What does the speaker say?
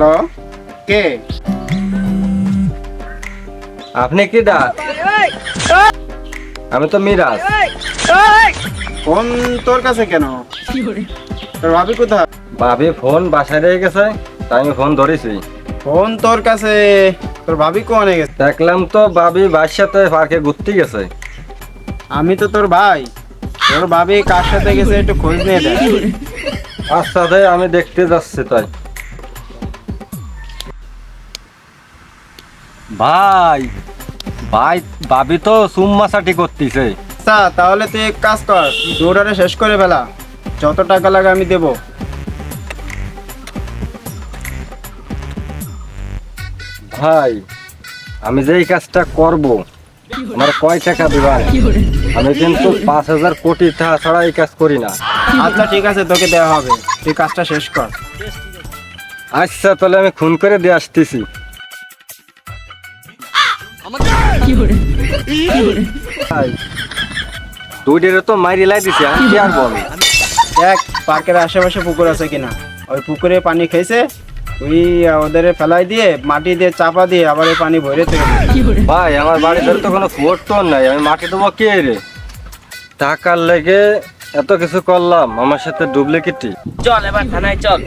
Hello. কে? আপনি কি দা? আমি তো মিরাজ। ফোন তোর কাছে কেন? তোর ভাবি কোথায়? ভাবি ফোন বাসায় রেখে গেছে তাই আমি ফোন ধরেছি। ফোন তোর কাছে তোর ভাবি কোনে গেছে? দেখলাম তো ভাবি ভাইয়ের সাথে পার্কে ঘুরতে গেছে। আমি তো তোর ভাই। তোর ভাবি কার সাথে গেছে একটু খোঁজ নিয়ে দেখ। আচ্ছা আমি দেখতে যাচ্ছি তাই। ভাই ভাই ভাবি তো সুম্মাসাটি করতেছে। আচ্ছা তাহলে তুই এক কাজ কর দৌড়াটা শেষ করে ফেলা। যত টাকা লাগে আমি দেবো। ভাই আমি যে এই কাজটা করব আমার কয় টাকা দিবার? আমি কিন্তু পাঁচ হাজার কোটি টাকা ছাড়া এই কাজ করি না। আচ্ছা ঠিক আছে তোকে দেওয়া হবে। তুই কাজটা শেষ কর। আচ্ছা তাহলে আমি খুন করে দিয়ে আসতেছি। দুইটারে তো মাইরি লাই দিছি আমি কি আর বল দেখ পার্কের আশেপাশে পুকুর আছে কিনা। ওই পুকুরে পানি তুই ওদের ফেলাই দিয়ে মাটি দিয়ে চাপা দিয়ে আবার এই পানি ভরে ভাই আমার বাড়ি ধরে তো কোনো টোন নাই আমি মাটি দেবো কে রে? টাকার লেগে এত কিছু করলাম আমার সাথে ডুপ্লিকেটি চল এবার থানায় চল।